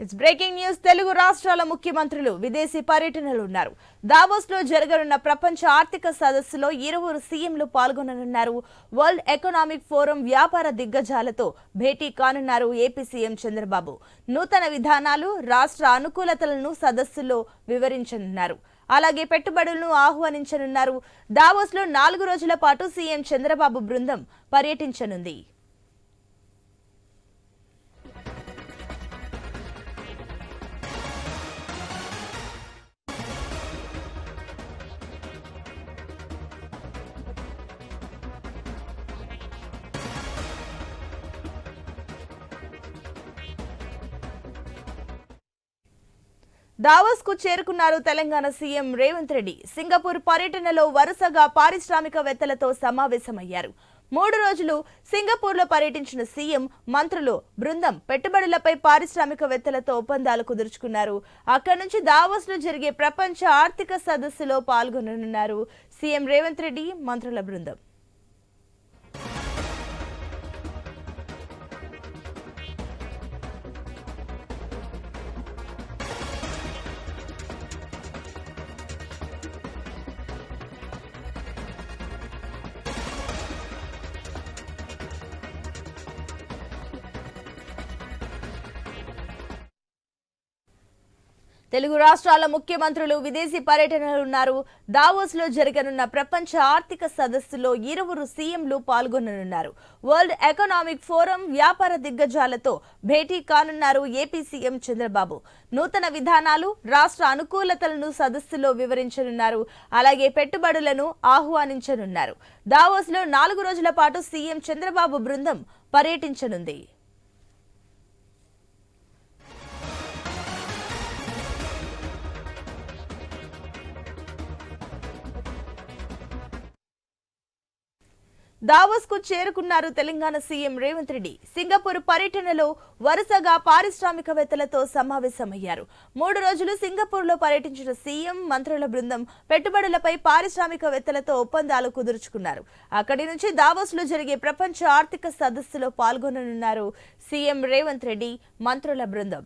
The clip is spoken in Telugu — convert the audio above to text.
ఇట్స్ బ్రేకింగ్ న్యూస్ తెలుగు రాష్ట్రాల ముఖ్యమంత్రులు విదేశీ పర్యటనలు ఉన్నారు. దావోస్లో జరగనున్న ప్రపంచ ఆర్థిక సదస్సులో ఇరువురు సీఎంలు పాల్గొననున్నారు. వరల్డ్ ఎకనామిక్ ఫోరం వ్యాపార దిగ్గజాలతో భేటీ కానున్నారు ఏపీ సీఎం చంద్రబాబు. నూతన విధానాలు రాష్ట్ర అనుకూలతలను సదస్సులో వివరించనున్నారు. అలాగే పెట్టుబడులను ఆహ్వానించనున్నారు. దావోస్లో నాలుగు రోజుల పాటు సీఎం చంద్రబాబు బృందం పర్యటించనుంది. దావోస్కు చేరుకున్నారు తెలంగాణ సీఎం రేవంత్ రెడ్డి. సింగపూర్ పర్యటనలో వరుసగా పారిశ్రామికవేత్తలతో సమావేశమయ్యారు. మూడు రోజులు సింగపూర్లో పర్యటించిన సీఎం మంత్రులు బృందం పెట్టుబడులపై పారిశ్రామికవేత్తలతో ఒప్పందాలు కుదుర్చుకున్నారు. అక్కడి నుంచి దావోస్లో జరిగే ప్రపంచ ఆర్థిక సదస్సులో పాల్గొననున్నారు సీఎం రేవంత్ రెడ్డి మంత్రుల బృందం. తెలుగు రాష్ట్రాల ముఖ్యమంత్రులు విదేశీ పర్యటనలు ఉన్నారు దావోస్లో జరగనున్న ప్రపంచ ఆర్థిక సదస్సులో ఇరువురు సీఎంలు పాల్గొననున్నారు. వరల్డ్ ఎకనామిక్ ఫోరం వ్యాపార దిగ్గజాలతో భేటీ కానున్నారు ఏపీ సీఎం చంద్రబాబు. నూతన విధానాలు రాష్ట్ర అనుకూలతలను సదస్సులో వివరించనున్నారు. అలాగే పెట్టుబడులను ఆహ్వానించనున్నారు. దావోస్లో నాలుగు రోజుల పాటు సీఎం చంద్రబాబు బృందం పర్యటించనుంది. దావోస్కు చేరుకున్నారు తెలంగాణ సీఎం రేవంత్ రెడ్డి. సింగపూర్ పర్యటనలో వరుసగా పారిశ్రామికవేత్తలతో సమావేశమయ్యారు. మూడు రోజులు సింగపూర్లో పర్యటించిన సీఎం మంత్రుల బృందం పెట్టుబడులపై పారిశ్రామికవేత్తలతో ఒప్పందాలు కుదుర్చుకున్నారు. అక్కడి నుంచి దావోస్లో జరిగే ప్రపంచ ఆర్థిక సదస్సులో పాల్గొననున్నారు సీఎం రేవంత్ రెడ్డి మంత్రుల బృందం.